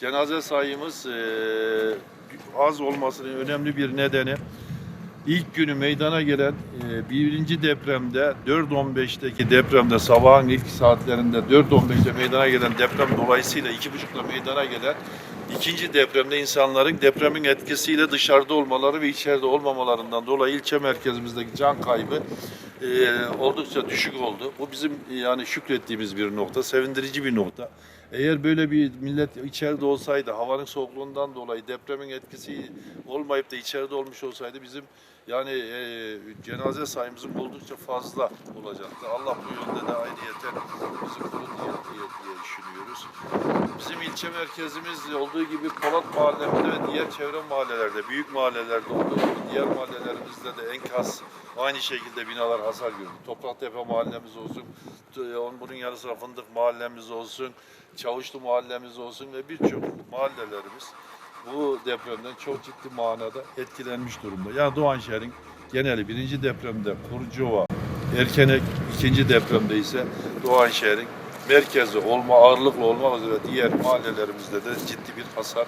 cenaze sayımız eee, az olmasının önemli bir nedeni ilk günü meydana gelen eee, birinci depremde 4.15'teki depremde sabahın ilk saatlerinde 4.15'te meydana gelen deprem dolayısıyla 2.30'da meydana gelen ikinci depremde insanların depremin etkisiyle dışarıda olmaları ve içeride olmamalarından dolayı ilçe merkezimizdeki can kaybı eee, oldukça düşük oldu. Bu bizim yani şükrettiğimiz bir nokta, sevindirici bir nokta. Eğer böyle bir millet içeride olsaydı, havanın soğukluğundan dolayı depremin etkisi olmayıp da içeride olmuş olsaydı bizim yani eee, cenaze sayımızın oldukça fazla olacaktı. Allah bu yönde de ayrıyeten bizi koru diye, diye, diye düşünüyoruz. Bizim ilçe merkezimiz olduğu gibi Polat Mahallemizde ve diğer çevre mahallelerde, büyük mahallelerde olduğu gibi diğer mahallelerimizde de enkaz aynı şekilde binalar hasar gördü. Topraktepe mahallemiz olsun, onun bunun yanı sıra Fındık mahallemiz olsun, Çavuşlu mahallemiz olsun ve birçok mahallelerimiz bu depremden çok ciddi manada etkilenmiş durumda. Yani Doğanşehir'in geneli birinci depremde Kurcova, Erkenek, ikinci depremde ise Doğanşehir'in merkezi olma, ağırlıklı olmak üzere diğer mahallelerimizde de ciddi bir hasar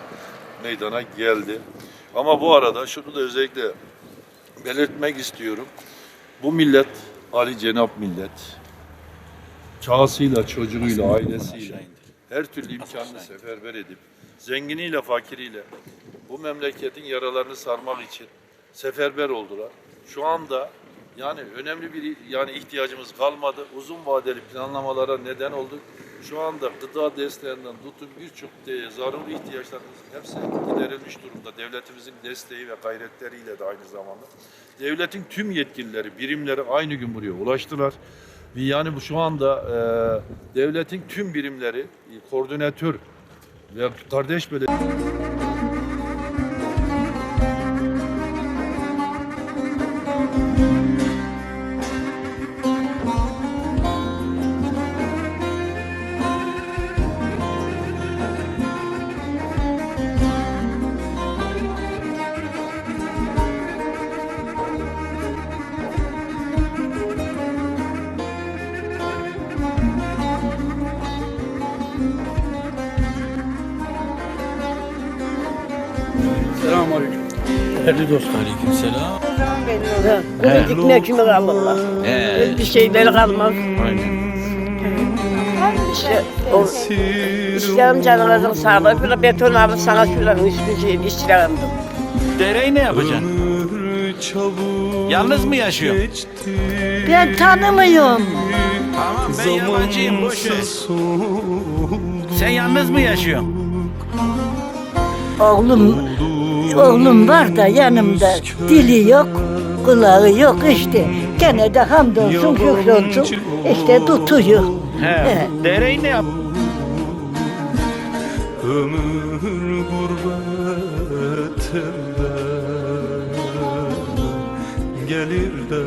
meydana geldi. Ama bu arada şunu da özellikle belirtmek istiyorum. Bu millet Ali Cenap millet. Çağısıyla, çocuğuyla, ailesiyle her türlü imkanını seferber edip zenginiyle, fakiriyle bu memleketin yaralarını sarmak için seferber oldular. Şu anda yani önemli bir yani ihtiyacımız kalmadı. Uzun vadeli planlamalara neden olduk. Şu anda gıda desteğinden tutun birçok de, zaruri ihtiyaçlarımızın hepsi giderilmiş durumda. Devletimizin desteği ve gayretleriyle de aynı zamanda. Devletin tüm yetkilileri, birimleri aynı gün buraya ulaştılar. Yani bu şu anda e, devletin tüm birimleri, koordinatör ve kardeş belediye Selamünaleyküm. Değerli dostlar. Aleykümselam. Kuru dikmek mi kalırlar? He. Bir şeyleri kalmaz. Aynen. İşte o işlerim canınızın sağlığı. Şöyle beton alıp sana şöyle üstün şeyini işlerim. Dereyi ne yapacaksın? Yalnız mı yaşıyorsun? Ben tanımıyorum. Tamam ben yabancıyım boş ver. Sen yalnız mı yaşıyorsun? Oğlum, oğlum var da yanımda. Dili yok, kulağı yok işte. Gene de hamdolsun şükrolsun. İşte tutuyor. He. Dereyi ne yap? Ömür gurbetinde Gelir de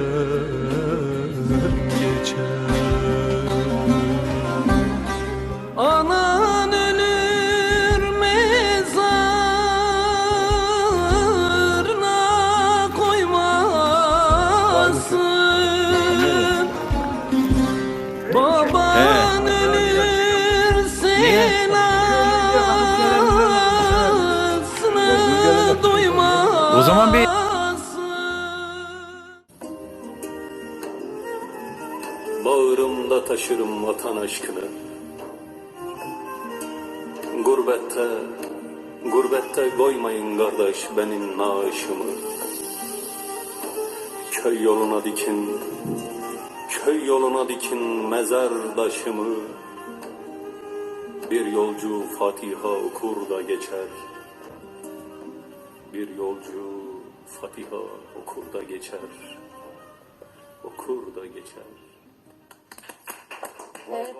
zaman bir Bağrımda taşırım vatan aşkını. Gurbette, gurbette koymayın kardeş benim naaşımı. Köy yoluna dikin, köy yoluna dikin mezar taşımı Bir yolcu Fatiha okur da geçer. Bir yolcu Fatiha okur da geçer. Okur da geçer. Evet,